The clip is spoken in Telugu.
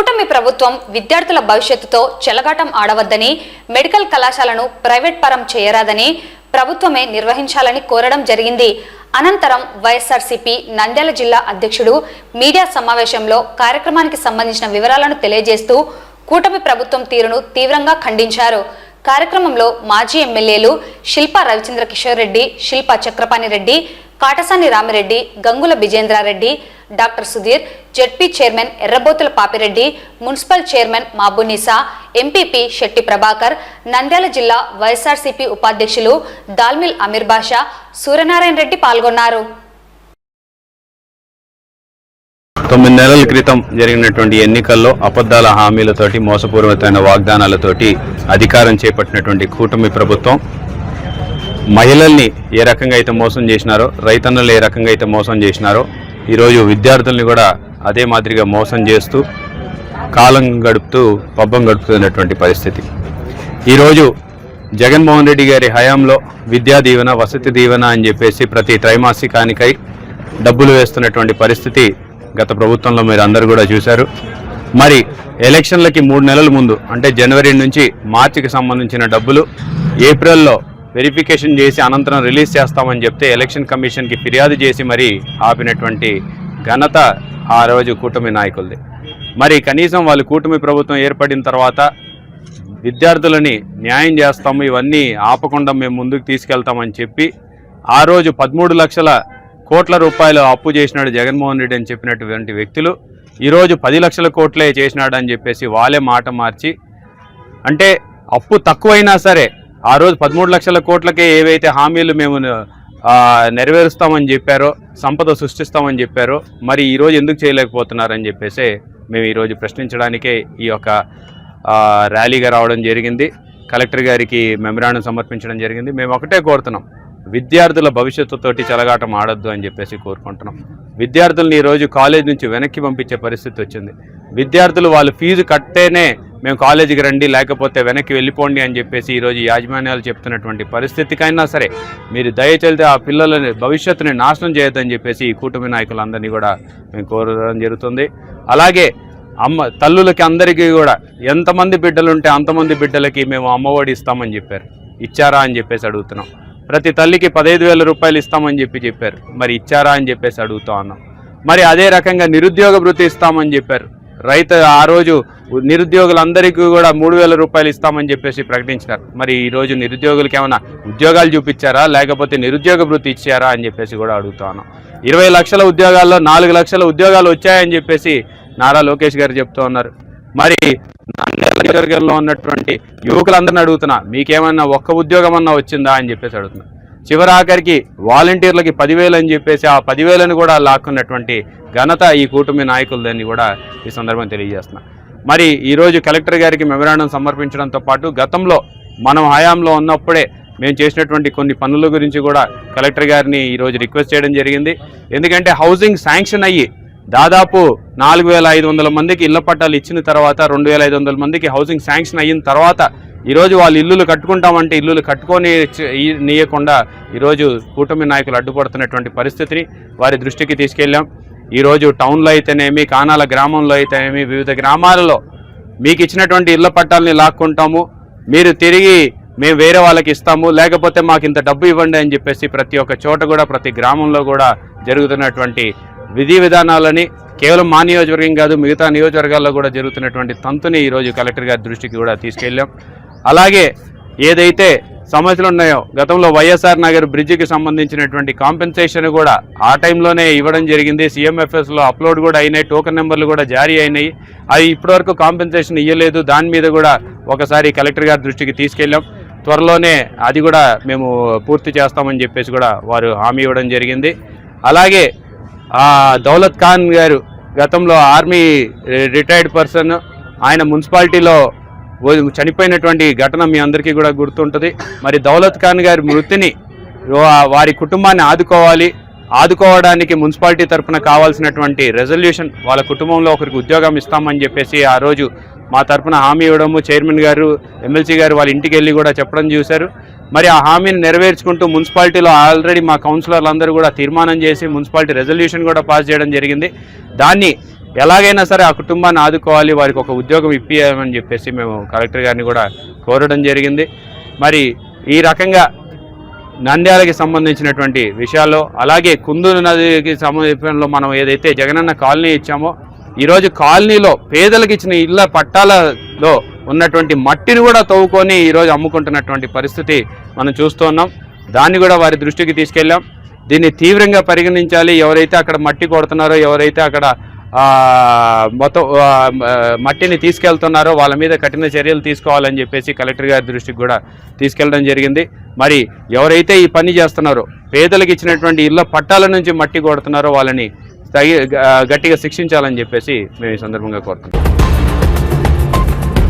కూటమి ప్రభుత్వం విద్యార్థుల భవిష్యత్తుతో చెలగాటం ఆడవద్దని మెడికల్ కళాశాలను ప్రైవేట్ పరం చేయరాదని ప్రభుత్వమే నిర్వహించాలని కోరడం జరిగింది. అనంతరం వైఎస్ఆర్సీపీ నంద్యాల జిల్లా అధ్యక్షుడు మీడియా సమావేశంలో కార్యక్రమానికి సంబంధించిన వివరాలను తెలియజేస్తూ కూటమి ప్రభుత్వం తీరును తీవ్రంగా ఖండించారు. కార్యక్రమంలో మాజీ ఎమ్మెల్యేలు Shilpa Ravichandra Kishore Reddy Shilpa Chakrapani Reddy Katasani Rami Reddy Gangula Vijendra Reddy doctor Sudheer ZP chairman Errabothula Papi Reddy municipal chairman Mabunisa MPP Shetty Prabhakar Nandyala జిల్లా వైఎస్ఆర్సీపీ ఉపాధ్యక్షులు దాల్మిల్ అమీర్ బాషా సూర్యనారాయణ రెడ్డి పాల్గొన్నారు. తొమ్మిది నెలల క్రితం జరిగినటువంటి ఎన్నికల్లో అబద్దాల హామీలతోటి మోసపూరితమైన వాగ్దానాలతోటి అధికారం చేపట్టినటువంటి కూటమి ప్రభుత్వం మహిళల్ని ఏ రకంగా అయితే మోసం చేసినారో రైతన్నలు ఏ రకంగా అయితే మోసం చేసినారో ఈరోజు విద్యార్థుల్ని కూడా అదే మాదిరిగా మోసం చేస్తూ కాలం గడుపుతూ పబ్బం గడుపుతున్నటువంటి పరిస్థితి. ఈరోజు జగన్మోహన్ రెడ్డి గారి హయాంలో విద్యా దీవెన వసతి దీవెన అని చెప్పేసి ప్రతి త్రైమాసికానికై డబ్బులు వేస్తున్నటువంటి పరిస్థితి గత ప్రభుత్వంలో మీరు అందరూ కూడా చూశారు. మరి ఎలక్షన్లకి మూడు నెలల ముందు అంటే జనవరి నుంచి మార్చికి సంబంధించిన డబ్బులు ఏప్రిల్లో వెరిఫికేషన్ చేసి అనంతరం రిలీజ్ చేస్తామని చెప్తే ఎలక్షన్ కమిషన్కి ఫిర్యాదు చేసి మరి ఆపినటువంటి ఘనత ఆ రోజు కూటమి నాయకులది. మరి కనీసం వాళ్ళు కూటమి ప్రభుత్వం ఏర్పడిన తర్వాత విద్యార్థులని న్యాయం చేస్తాము ఇవన్నీ ఆపకుండా మేము ముందుకు తీసుకెళ్తామని చెప్పి ఆ రోజు పదమూడు లక్షల కోట్ల రూపాయలు అప్పు చేసినాడు జగన్మోహన్ రెడ్డి అని చెప్పినటువంటి వ్యక్తులు. ఈరోజు పది లక్షల కోట్లే చేసినాడు అని చెప్పేసి వాళ్ళే మాట మార్చి అంటే అప్పు తక్కువైనా సరే ఆ రోజు పదమూడు లక్షల కోట్లకే ఏవైతే హామీలు మేము నెరవేరుస్తామని చెప్పారో సంపద సృష్టిస్తామని చెప్పారో మరి ఈరోజు ఎందుకు చేయలేకపోతున్నారని చెప్పేసి మేము ఈరోజు ప్రశ్నించడానికే ఈ యొక్క ర్యాలీగా రావడం జరిగింది. కలెక్టర్ గారికి మెమరాండం సమర్పించడం జరిగింది. మేము ఒకటే కోరుతున్నాం. విద్యార్థుల భవిష్యత్తుతోటి చెలగాటం ఆడొద్దు అని చెప్పేసి కోరుకుంటున్నాం. విద్యార్థుల్ని ఈరోజు కాలేజ్ నుంచి వెనక్కి పంపించే పరిస్థితి వచ్చింది. విద్యార్థులు వాళ్ళు ఫీజు కట్టేనే మేము కాలేజీకి రండి లేకపోతే వెనక్కి వెళ్ళిపోండి అని చెప్పేసి ఈరోజు యాజమాన్యాలు చెప్తున్నటువంటి పరిస్థితికైనా సరే మీరు దయచేస్తే ఆ పిల్లలని భవిష్యత్తుని నాశనం చేయొద్దని చెప్పేసి ఈ కూటమి నాయకులందరినీ కూడా మేము కోరడం జరుగుతుంది. అలాగే అమ్మ తల్లులకి అందరికీ కూడా ఎంతమంది బిడ్డలు ఉంటే అంతమంది బిడ్డలకి మేము అమ్మఒడి ఇస్తామని చెప్పారు. ఇచ్చారా అని చెప్పేసి అడుగుతున్నాం. ప్రతి తల్లికి పదహైదు వేల రూపాయలు ఇస్తామని చెప్పి చెప్పారు. మరి ఇచ్చారా అని చెప్పేసి అడుగుతా ఉన్నాం. మరి అదే రకంగా నిరుద్యోగ భృతి ఇస్తామని చెప్పారు. రైతు ఆ రోజు నిరుద్యోగులందరికీ కూడా మూడు వేల రూపాయలు ఇస్తామని చెప్పేసి ప్రకటించినారు. మరి ఈ రోజు నిరుద్యోగులకి ఏమైనా ఉద్యోగాలు చూపించారా? లేకపోతే నిరుద్యోగ భృతి ఇచ్చారా అని చెప్పేసి కూడా అడుగుతాను ఇరవై లక్షల ఉద్యోగాల్లో నాలుగు లక్షల ఉద్యోగాలు వచ్చాయని చెప్పేసి నారా లోకేష్ గారు చెప్తూ ఉన్నారు. మరి నంద్యాల నియోజకవర్గంలో ఉన్నటువంటి యువకులందరిని అడుగుతున్నా మీకేమన్నా ఒక్క ఉద్యోగం అన్నా వచ్చిందా అని చెప్పేసి అడుగుతున్నా. చివరి ఆఖరికి వాలంటీర్లకి పదివేలు అని చెప్పేసి ఆ పదివేలను కూడా లాక్కున్నటువంటి ఘనత ఈ కూటమి నాయకులదని కూడా ఈ సందర్భం తెలియజేస్తున్నా. మరి ఈరోజు కలెక్టర్ గారికి మెమరాండం సమర్పించడంతో పాటు గతంలో మనం హయాంలో ఉన్నప్పుడే మేము చేసినటువంటి కొన్ని పనుల గురించి కూడా కలెక్టర్ గారిని ఈరోజు రిక్వెస్ట్ చేయడం జరిగింది. ఎందుకంటే హౌసింగ్ శాంక్షన్ అయ్యి దాదాపు నాలుగు వేల ఐదు వందల మందికి ఇళ్ళ పట్టాలు ఇచ్చిన తర్వాత రెండు వేల ఐదు వందల మందికి హౌసింగ్ శాంక్షన్ అయిన తర్వాత ఈరోజు వాళ్ళు ఇల్లులు కట్టుకుంటామంటే ఇల్లులు కట్టుకొని నీయకుండా ఈరోజు కూటమి నాయకులు అడ్డుపడుతున్నటువంటి పరిస్థితిని వారి దృష్టికి తీసుకెళ్ళాం. ఈరోజు టౌన్లో అయితేనేమి కానాల గ్రామంలో అయితేనేమి వివిధ గ్రామాలలో మీకు ఇచ్చినటువంటి ఇళ్ళ పట్టాలని లాక్కుంటాము. మీరు తిరిగి మేము వేరే వాళ్ళకి ఇస్తాము. లేకపోతే మాకు ఇంత డబ్బు ఇవ్వండి అని చెప్పేసి ప్రతి ఒక్క చోట కూడా ప్రతి గ్రామంలో కూడా జరుగుతున్నటువంటి విధి విధానాలని కేవలం మా నియోజకవర్గం కాదు మిగతా నియోజకవర్గాల్లో కూడా జరుగుతున్నటువంటి తంతుని ఈరోజు కలెక్టర్ గారి దృష్టికి కూడా తీసుకెళ్ళాం. అలాగే ఏదైతే సమస్యలు ఉన్నాయో గతంలో వైఎస్ఆర్ నగర్ బ్రిడ్జికి సంబంధించినటువంటి కాంపెన్సేషన్ కూడా ఆ టైంలోనే ఇవ్వడం జరిగింది. సీఎంఎఫ్ఎస్లో అప్లోడ్ కూడా అయినాయి టోకెన్ నెంబర్లు కూడా జారీ అయినాయి. అవి ఇప్పటివరకు కాంపెన్సేషన్ ఇవ్వలేదు దాని మీద కూడా ఒకసారి కలెక్టర్ గారి దృష్టికి తీసుకెళ్ళాం. త్వరలోనే అది కూడా మేము పూర్తి చేస్తామని చెప్పేసి కూడా వారు హామీ ఇవ్వడం జరిగింది. అలాగే దౌలత్ ఖాన్ గారు గతంలో ఆర్మీ రిటైర్డ్ పర్సన్ ఆయన మున్సిపాలిటీలో చనిపోయినటువంటి ఘటన మీ అందరికీ కూడా గుర్తుంటుంది. మరి దౌలత్ ఖాన్ గారి మృతిని వారి కుటుంబాన్ని ఆదుకోవాలి. ఆదుకోవడానికి మున్సిపాలిటీ తరఫున కావాల్సినటువంటి రెజల్యూషన్ వాళ్ళ కుటుంబంలో ఒకరికి ఉద్యోగం ఇస్తామని చెప్పేసి ఆ రోజు మా తరఫున హామీ ఇవ్వడము చైర్మన్ గారు ఎమ్మెల్సీ గారు వాళ్ళ ఇంటికి వెళ్ళి కూడా చెప్పడం చూశారు. మరి ఆ హామీని నెరవేర్చుకుంటూ మున్సిపాలిటీలో ఆల్రెడీ మా కౌన్సిలర్లు అందరూ కూడా తీర్మానం చేసి మున్సిపాలిటీ రెజల్యూషన్ కూడా పాస్ చేయడం జరిగింది. దాన్ని ఎలాగైనా సరే ఆ కుటుంబాన్ని ఆదుకోవాలి వారికి ఒక ఉద్యోగం ఇప్పియమని చెప్పేసి మేము కలెక్టర్ గారిని కూడా కోరడం జరిగింది. మరి ఈ రకంగా నంద్యాలకి సంబంధించినటువంటి విషయాల్లో అలాగే కుందూరు నదికి సమీపంలో మనం ఏదైతే జగనన్న కాలనీ ఇచ్చామో ఈరోజు కాలనీలో పేదలకు ఇచ్చిన ఇళ్ళ పట్టాలలో ఉన్నటువంటి మట్టిని కూడా తవ్వుకొని ఈరోజు అమ్ముకుంటున్నటువంటి పరిస్థితి మనం చూస్తున్నాం దాన్ని కూడా వారి దృష్టికి తీసుకెళ్ళాం. దీన్ని తీవ్రంగా పరిగణించాలి. ఎవరైతే అక్కడ మట్టి కొడుతున్నారో ఎవరైతే అక్కడ మొత్తం మట్టిని తీసుకెళ్తున్నారో వాళ్ళ మీద కఠిన చర్యలు తీసుకోవాలని చెప్పేసి కలెక్టర్ గారి దృష్టికి కూడా తీసుకెళ్ళడం జరిగింది. మరి ఎవరైతే ఈ పని చేస్తున్నారో పేదలకు ఇచ్చినటువంటి ఇళ్ళ పట్టాల నుంచి మట్టి కొడుతున్నారో వాళ్ళని తగి గట్టిగా శిక్షించాలని చెప్పేసి మేము ఈ సందర్భంగా కోరుతున్నాం